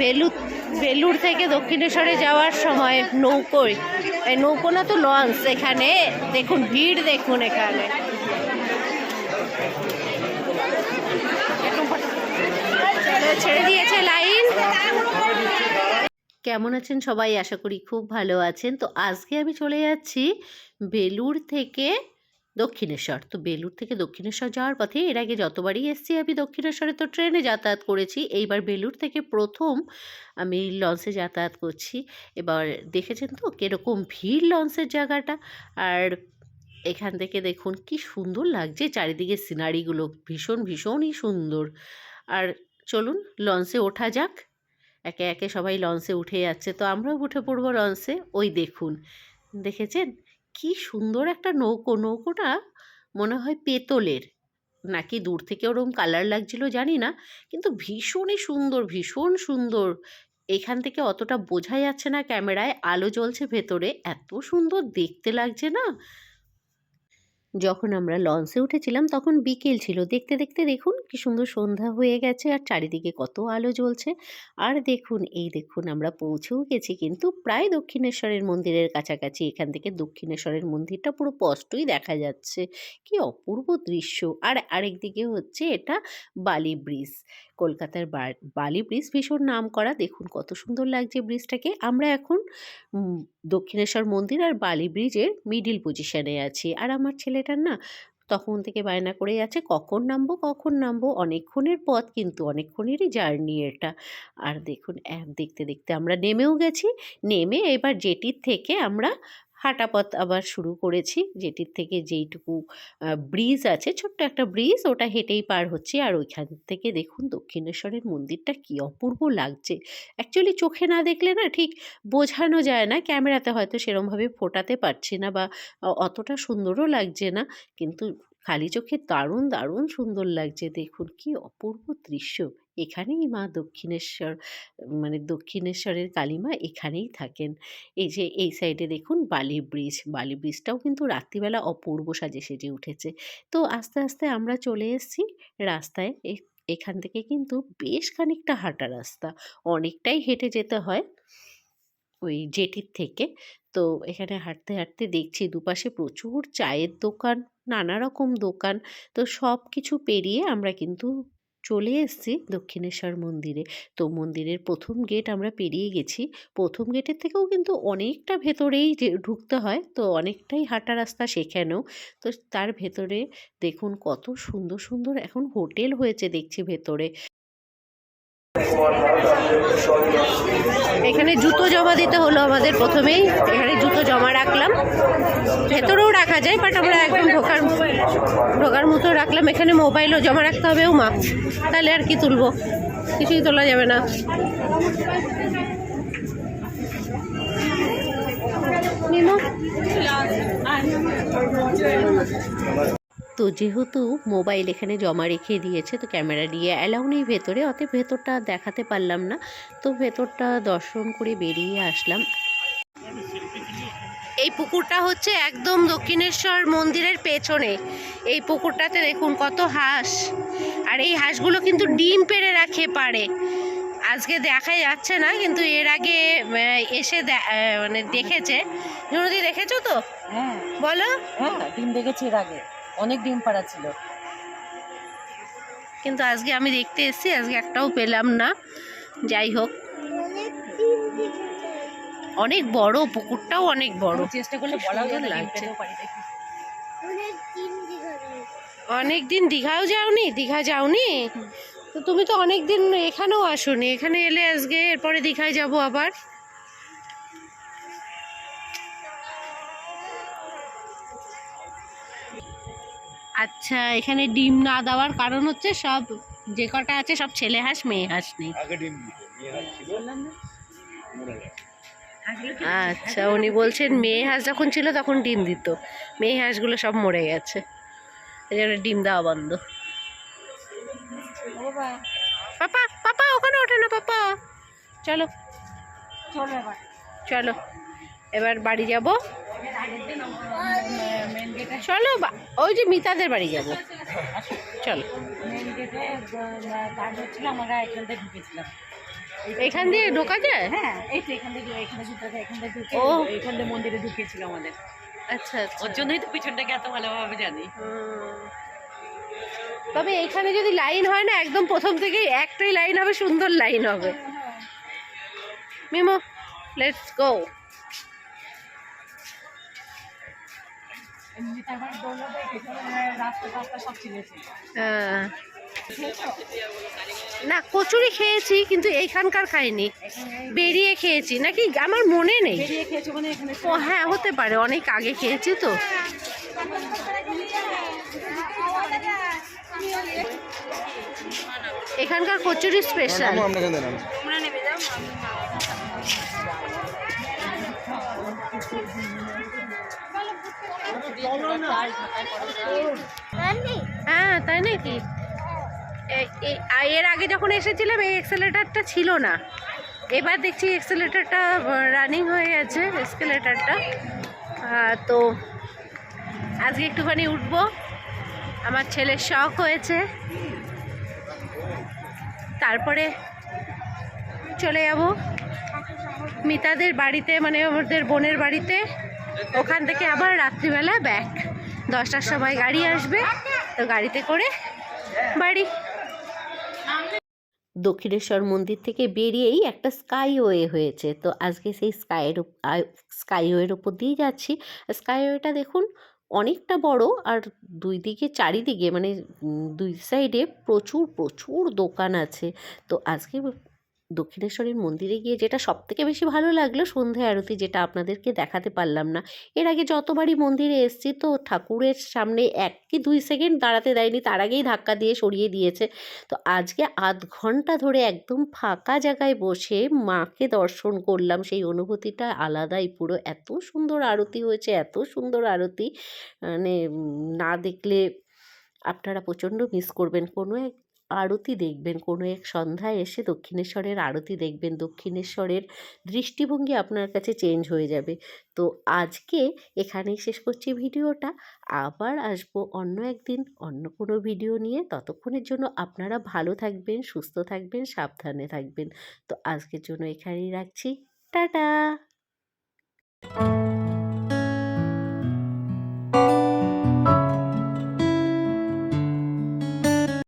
বেলুর বেলুর থেকে দক্ষিণেশ্বরে যাওয়ার সময় নৌকোয়। এই নৌকো না তো লঞ্চ, এখানে দেখুন, ভিড় দেখুন এখানে। ছেড়ে দিয়েছে লাইন। কেমন আছেন সবাই? আশা করি খুব ভালো আছেন। তো আজকে আমি চলে যাচ্ছি বেলুর থেকে দক্ষিণেশ্বর। তো বেলুর থেকে দক্ষিণেশ্বর যাওয়ার পথে এর আগে যতবারই এসেছি আমি দক্ষিণেশ্বরে তো ট্রেনে যাতায়াত করেছি। এইবার বেলুর থেকে প্রথম আমি লঞ্চে যাতায়াত করছি। এবার দেখেছেন তো কীরকম ভিড় লঞ্চের জায়গাটা। আর এখান থেকে দেখুন কি সুন্দর লাগছে, চারিদিকে সিনারিগুলো ভীষণ, ভীষণই সুন্দর। আর চলুন লঞ্চে ওঠা যাক। একে একে সবাই লঞ্চে উঠে যাচ্ছে। তো আমরাও উঠে পড়ব লঞ্চে। ওই দেখুন, দেখেছেন? কি সুন্দর একটা নৌকো, নৌকোটা মনে হয় পেতলের। নাকি দূর থেকে ওরকম কালার লাগছিল জানি না, কিন্তু ভীষণই সুন্দর, ভীষণ সুন্দর। এখান থেকে অতটা বোঝা যাচ্ছে না ক্যামেরায়, আলো জ্বলছে ভেতরে। এত সুন্দর দেখতে লাগছে না। যখন আমরা লঞ্চে উঠেছিলাম, তখন বিকেল ছিল। দেখতে দেখতে দেখুন কি সুন্দর সন্ধ্যা হয়ে গেছে আর চারিদিকে কত আলো জ্বলছে। আর দেখুন, এই দেখুন আমরা পৌঁছেও গেছি কিন্তু প্রায় দক্ষিণেশ্বরের মন্দিরের কাছাকাছি। এখান থেকে দক্ষিণেশ্বরের মন্দিরটা পুরো স্পষ্টই দেখা যাচ্ছে। কি অপূর্ব দৃশ্য। আর আরেক দিকে হচ্ছে এটা বালি ব্রিজ। কলকাতার বালি ব্রিজ ভীষণ নাম করা দেখুন কত সুন্দর লাগছে ব্রিজটাকে। আমরা এখন দক্ষিণেশ্বর মন্দির আর বালি ব্রিজের মিডিল পজিশনে আছি। আর আমার ছেলেটার না, তখন থেকে বায়না করে আছে, কখন নামবো কখন নামবো, অনেকক্ষণের পথ কিন্তু অনেকক্ষণেরই জার্নি এটা। আর দেখুন অ্যাপ দেখতে দেখতে আমরা নেমেও গেছি, নেমে এবার জেটির থেকে আমরা হাঁটা পথ আবার শুরু করেছি, যেটির থেকে যেইটুকু ব্রিজ আছে, ছোট্ট একটা ব্রিজ ওটা হেঁটেই পার হচ্ছে। আর ওইখান থেকে দেখুন দক্ষিণেশ্বরের মন্দিরটা কি অপূর্ব লাগছে। অ্যাকচুয়ালি চোখে না দেখলে না ঠিক বোঝানো যায় না, ক্যামেরাতে হয়তো সেরমভাবে ফোটাতে পারছি না বা অতটা সুন্দরও লাগছে না। কিন্তু খালি চোখে দারুণ দারুণ সুন্দর লাগছে। দেখুন কি অপূর্ব দৃশ্য। এখানেই মা দক্ষিণেশ্বর মানে দক্ষিণেশ্বরের কালীমা এখানেই থাকেন। এই যে এই সাইডে দেখুন বালি ব্রিজ বালি ব্রিজটাও কিন্তু রাত্রিবেলা অপূর্ব সাজে সেজে উঠেছে। তো আস্তে আস্তে আমরা চলে এসেছি রাস্তায়। এখান থেকে কিন্তু বেশ খানিকটা হাঁটা রাস্তা। অনেকটাই হেঁটে যেতে হয় ওই জেটির থেকে। তো এখানে হাঁটতে হাঁটতে দেখছি দুপাশে প্রচুর চায়ের দোকান, নানা রকম দোকান। তো সব কিছু পেরিয়ে আমরা কিন্তু চলে এসেছি দক্ষিণেশ্বর মন্দিরে। তো মন্দিরের প্রথম গেট আমরা পেরিয়ে গেছি। প্রথম গেটের থেকেও কিন্তু অনেকটা ভেতরেই যে ঢুকতে হয়, তো অনেকটাই হাঁটা রাস্তা সেখানেও। তো তার ভেতরে দেখুন কত সুন্দর সুন্দর এখন হোটেল হয়েছে দেখছি ভেতরে। এখানে জুতো জমা দিতে হলো আমাদের প্রথমেই। এখানে জুতো জমা রাখলাম। ভেতরেও রাখা যায় বাট আমরা একদম ঢোকার ঢোকার মতো রাখলাম। এখানে মোবাইলও জমা রাখতে হবে। ও মা তাহলে আর কি তুলবো? কিছুই তোলা যাবে না। তো যেহেতু মোবাইল এখানে জমা রেখে দিয়েছে তো ক্যামেরা নিয়ে অ্যালাউ নেই ভেতরে অতএব ভেতরটা দেখাতে পারলাম না। তো ভেতরটা দর্শন করে বেরিয়ে আসলাম। এই পুকুরটা হচ্ছে একদম দক্ষিণেশ্বর মন্দিরের পেছনে। এই পুকুরটাতে দেখুন কত হাঁস। আর এই হাঁসগুলো কিন্তু ডিম পেড়ে রাখে পারে আজকে দেখা যাচ্ছে না কিন্তু এর আগে এসে মানে দেখেছে। জুনুদি দেখেছ তো? হ্যাঁ। বলো। হ্যাঁ ডিম দেখেছি এর আগে। অনেক ডিম পাড়া ছিল। কিন্তু আজকে আমি দেখতে এসেছি আজকে একটাও পেলাম না। যাই হোক। অনেক বড় পুকুরটাও অনেক বড়। চেষ্টা করলে বলা লাগছে। অনেক দিন দীঘাও যাওনি? দীঘা যাওনি? তো তুমি তো অনেক দিন এখানেও আসোনি। এখানে এলে আজকে এরপরে দীঘায় যাব আবার? আচ্ছা এখানে ডিম না দেওয়ার কারণ হচ্ছে সব যে কটা আছে সব ছেলে হাঁস মেয়ে হাঁস নেই। আচ্ছা উনি বলছেন মেয়ে হাঁস যখন ছিল তখন ডিম দিত। মেয়ে হাঁসগুলো সব মরে গেছে। এই জন্য ডিম দেওয়া বন্ধ। পাপা পাপা ওখানে ওঠে না পাপা। চলো। চলো এবার। চলো এবার বাড়ি যাব। চলো ওই যে মিতাদের বাড়ি যাব। চলো। এখান দিয়ে ঢোকা যায়? হ্যাঁ এখান থেকে মন্দিরে ঢুকিয়েছিল আমাদের আচ্ছা। ওর জন্যই তো পিছনটাকে এত ভালোভাবে জানি তবে যদি লাইন হয় না, একদম প্রথম থেকেই একটাই লাইন হবে, সুন্দর লাইন হবে। মিমো লেটস গো না কচুরি খেয়েছি কিন্তু এইখানকার খাইনি বেরিয়ে খেয়েছি নাকি আমার মনে নেই বেরিয়ে খেয়েছো মানে এখানে ও হ্যাঁ হতে পারে অনেক আগে খেয়েছি তো এখানকার কচুরি স্পেশাল হ্যাঁ তাই নাকি? এর আগে যখন এসেছিলাম, এই এক্সেলেটারটা ছিল না। এবার দেখছি এক্সেলেটারটা রানিং হয়ে গেছে এক্সেলেটারটা তো আজকে একটুখানি উঠবো। আমার ছেলের শখ হয়েছে। তারপরে চলে যাব মিতাদের বাড়িতে মানে আমাদের বোনের বাড়িতে। ওখান থেকে আবার রাত্রিবেলা ব্যাক দশটার সময় গাড়ি আসবে, তো গাড়িতে করে বাড়ি। দক্ষিণেশ্বর মন্দির থেকে বেরিয়েই একটা স্কাইওয়ে হয়েছে, তো আজকে সেই স্কাইয়ের স্কাইওয়ের ওপর দিয়ে যাচ্ছি। স্কাইওয়েটা দেখুন অনেকটা বড়, আর দুই দিকে চারিদিকে মানে দুই সাইডে প্রচুর প্রচুর দোকান আছে। তো আজকে দক্ষিণেশ্বরের মন্দিরে গিয়ে যেটা সব থেকে বেশি ভালো লাগল সন্ধে আরতি যেটা আপনাদেরকে দেখাতে পারলাম না। এর আগে যতবারই মন্দিরে এসছি তো ঠাকুরের সামনে এক কি দুই সেকেন্ড দাঁড়াতে দেয়নি, তার আগেই ধাক্কা দিয়ে সরিয়ে দিয়েছে। তো আজকে আধ ঘণ্টা ধরে একদম ফাঁকা জায়গায় বসে মাকে দর্শন করলাম। সেই অনুভূতিটা আলাদাই, পুরো এত সুন্দর আরতি হয়েছে, এত সুন্দর আরতি। মানে না দেখলে আপনারা প্রচণ্ড মিস করবেন। কোনো এক আরতি দেখবেন। কোনো এক সন্ধ্যায় এসে দক্ষিণেশ্বরের আরতি দেখবেন। দক্ষিণেশ্বরের দৃষ্টিভঙ্গি আপনার কাছে চেঞ্জ হয়ে যাবে। তো আজকে এখানেই শেষ করছি ভিডিওটা। আবার আসব অন্য একদিন অন্য কোনো ভিডিও নিয়ে। ততক্ষণের জন্য আপনারা ভালো থাকবেন, সুস্থ থাকবেন, সাবধানে থাকবেন। তো আজকের জন্য এখানেই রাখছি। টাটা!